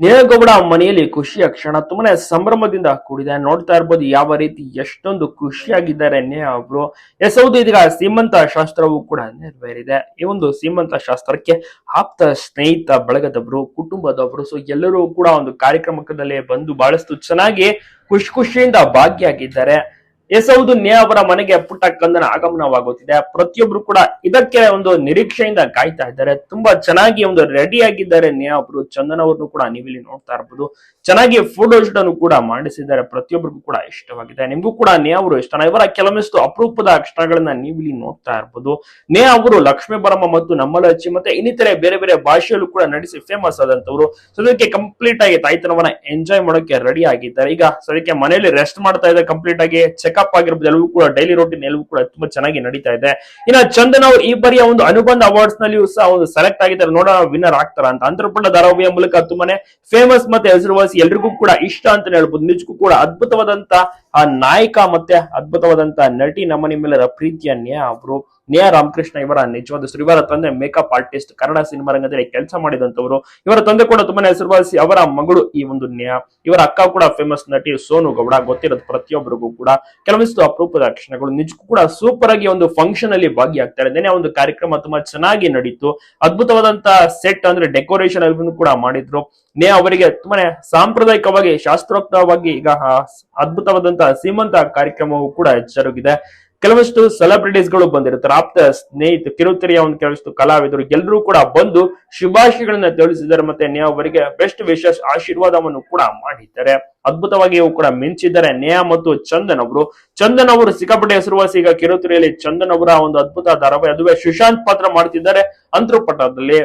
ನೇರಗೌಡ ಮನೆಯಲ್ಲಿ ಖುಷಿಯ ಕ್ಷಣ ತುಂಬಾನೇ ಸಂಭ್ರಮದಿಂದ ಕೂಡಿದೆ. ನೋಡ್ತಾ ಇರ್ಬೋದು ಯಾವ ರೀತಿ ಎಷ್ಟೊಂದು ಖುಷಿಯಾಗಿದ್ದಾರೆ ನೇ ಅವರು. ಎಸ್ ಹೌದು, ಇದೀಗ ಸೀಮಂತ ಶಾಸ್ತ್ರವೂ ಕೂಡ ನೆರವೇರಿದೆ. ಈ ಒಂದು ಸೀಮಂತ ಶಾಸ್ತ್ರಕ್ಕೆ ಆಪ್ತ ಸ್ನೇಹಿತ, ಬಳಗದವರು, ಕುಟುಂಬದವರು ಸೊ ಎಲ್ಲರೂ ಕೂಡ ಒಂದು ಕಾರ್ಯಕ್ರಮದಲ್ಲಿ ಬಂದು ಬಹಳಷ್ಟು ಚೆನ್ನಾಗಿ ಖುಷಿ ಖುಷಿಯಿಂದ ಭಾಗಿಯಾಗಿದ್ದಾರೆ. ಎಸ್ ಹೌದು ನೇ ಅವರ ಮನೆಗೆ ಪುಟ್ಟ ಕಂದನ ಆಗಮನವಾಗುತ್ತಿದೆ. ಪ್ರತಿಯೊಬ್ರು ಕೂಡ ಇದಕ್ಕೆ ಒಂದು ನಿರೀಕ್ಷೆಯಿಂದ ಕಾಯ್ತಾ ಇದ್ದಾರೆ. ತುಂಬಾ ಚೆನ್ನಾಗಿ ಒಂದು ರೆಡಿ ಆಗಿದ್ದಾರೆ ನೇ ಅವರು ಚಂದನ್ ಅವ್ರನ್ನು ಕೂಡ ನೀವಿಲ್ಲಿ ನೋಡ್ತಾ ಇರ್ಬೋದು. ಚೆನ್ನಾಗಿ ಫೋಟೋ ಶೂಟ್ ಅನ್ನು ಕೂಡ ಮಾಡಿಸಿದ್ದಾರೆ. ಪ್ರತಿಯೊಬ್ಬರಿಗೂ ಕೂಡ ಇಷ್ಟವಾಗಿದೆ. ನಿಮ್ಗೂ ಕೂಡ ನೇ ಅವರು ಇಷ್ಟ ಇವರ ಕೆಲವೊಂದಿಷ್ಟು ಅಪರೂಪದ ಅಕ್ಷರಗಳನ್ನ ನೀವಿಲ್ಲಿ ನೋಡ್ತಾ ಇರ್ಬೋದು. ನೇ ಅವರು ಲಕ್ಷ್ಮೀ ಬರಮ್ಮ ಮತ್ತು ನಮ್ಮಲಚ್ಚಿ ಮತ್ತೆ ಇನ್ನಿತರೆ ಬೇರೆ ಬೇರೆ ಭಾಷೆಯಲ್ಲೂ ಕೂಡ ನಡೆಸಿ ಫೇಮಸ್ ಆದಂತವರು ಸೊ ಕಂಪ್ಲೀಟ್ ಆಗಿ ತಾಯ್ತನವನ್ನ ಎಂಜಾಯ್ ಮಾಡೋಕೆ ರೆಡಿ ಆಗಿದ್ದಾರೆ. ಈಗ ಸದ್ಯಕ್ಕೆ ಮನೆಯಲ್ಲಿ ರೆಸ್ಟ್ ಮಾಡ್ತಾ ಇದ್ದಾರೆ ಕಂಪ್ಲೀಟ್ ಆಗಿ. ಚೆಕ್ಅಪ್ ಆಗಿರ್ಬೋದು, ಎಲ್ಲವೂ ಕೂಡ ಡೈಲಿ ರೋಟಿನ್ ಎಲ್ಲವೂ ಕೂಡ ತುಂಬಾ ಚೆನ್ನಾಗಿ ನಡೀತಾ ಇದೆ. ಇನ್ನ ಚಂದನ್ ಅವರು ಈ ಬಾರಿಯ ಒಂದು ಅನುಬಂಧ ಅವಾರ್ಡ್ಸ್ ನಲ್ಲಿಯೂ ಸಹ ಒಂದು ಸೆಲೆಕ್ಟ್ ಆಗಿದ್ದಾರೆ. ನೋಡೋಣ ವಿನ್ನರ್ ಆಗ್ತಾರ ಅಂತ. ಅಂತರ್ಪುಟ ಧಾರಾವಾಹಿಯ ಮೂಲಕ ತುಂಬಾನೇ ಫೇಮಸ್ ಮತ್ತೆ ಹೆಸರುವಾಸಿ ಎಲ್ರಿಗೂ ಕೂಡ ಇಷ್ಟ ಅಂತ ಹೇಳ್ಬೋದು. ನಿಜಕ್ಕೂ ಕೂಡ ಅದ್ಭುತವಾದಂತ, ಆ ನಾಯಕ ಮತ್ತೆ ಅದ್ಭುತವಾದಂತ ನಟಿ ನಮ್ಮ ನಿಮ್ಮೆಲ್ಲರ ಪ್ರೀತಿಯನ್ನೇ ಅವರು ನೇಹ ರಾಮಕೃಷ್ಣ ಇವರ ನಿಜವಾದ ಹೆಸರು. ಇವರ ತಂದೆ ಮೇಕಪ್ ಆರ್ಟಿಸ್ಟ್ ಕನ್ನಡ ಸಿನಿಮಾ ರಂಗದಲ್ಲಿ ಕೆಲಸ ಮಾಡಿದಂತವರು. ಇವರ ತಂದೆ ಕೂಡ ತುಂಬಾನೇ ಹೆಸರುವಾಸಿ ಅವರ ಮಗಳು ಈ ಒಂದು ನ್ಯಾ. ಇವರ ಅಕ್ಕ ಕೂಡ ಫೇಮಸ್ ನಟಿ ಸೋನು ಗೌಡ, ಗೊತ್ತಿರೋದು ಪ್ರತಿಯೊಬ್ಬರಿಗೂ ಕೂಡ ಕೆಲವೊಂದಿಷ್ಟು ಅಪರೂಪದ ಕ್ಷಣಗಳು. ನಿಜಕ್ಕೂ ಕೂಡ ಸೂಪರ್ ಆಗಿ ಒಂದು ಫಂಕ್ಷನ್ ಅಲ್ಲಿ ಭಾಗಿಯಾಗ್ತಾರೆ ನೆನೆ ಒಂದು ಕಾರ್ಯಕ್ರಮ ತುಂಬಾ ಚೆನ್ನಾಗಿ ನಡೀತು. ಅದ್ಭುತವಾದಂತ ಸೆಟ್ ಅಂದ್ರೆ ಡೆಕೋರೇಷನ್ ಅಲ್ಲಿ ಕೂಡ ಮಾಡಿದ್ರು. ನೇ ಅವರಿಗೆ ತುಂಬಾನೇ ಸಾಂಪ್ರದಾಯಿಕವಾಗಿ, ಶಾಸ್ತ್ರೋಕ್ತವಾಗಿ ಈಗ ಅದ್ಭುತವಾದಂತಹ ಸೀಮಂತ ಕಾರ್ಯಕ್ರಮವು ಕೂಡ ಜರುಗಿದೆ. ಕೆಲವಷ್ಟು ಸೆಲೆಬ್ರಿಟೀಸ್ಗಳು ಬಂದಿರುತ್ತಾರೆ. ಆಪ್ತ ಸ್ನೇಹಿತ ಕಿರುತೆರೆಯ ಒಂದು ಕೆಲವಷ್ಟು ಕಲಾವಿದರು ಎಲ್ಲರೂ ಕೂಡ ಬಂದು ಶುಭಾಶಯಗಳನ್ನ ತಿಳಿಸಿದ್ದಾರೆ ಮತ್ತೆ ನೇಹಾ ಅವರಿಗೆ ಬೆಸ್ಟ್ ವಿಶೇಷ ಆಶೀರ್ವಾದವನ್ನು ಕೂಡ ಮಾಡಿದ್ದಾರೆ. ಅದ್ಭುತವಾಗಿ ಇವು ಕೂಡ ಮಿಂಚಿದ್ದಾರೆ. ನೇಹಾ ಮತ್ತು ಚಂದನ್ ಅವರು. ಚಂದನ್ ಅವರು ಸಿಕ್ಕಾಪಟ್ಟೆ ಹೆಸರುವಾಸಿ, ಈಗ ಕಿರುತೆರೆಯಲ್ಲಿ ಚಂದನ್ ಅವರ ಒಂದು ಅದ್ಭುತ ಧಾರಾವಾಹಿ. ಅದುವೇ ಸುಶಾಂತ್ ಪಾತ್ರ ಮಾಡ್ತಿದ್ದಾರೆ ಅಂತರ್ಪಟದಲ್ಲಿ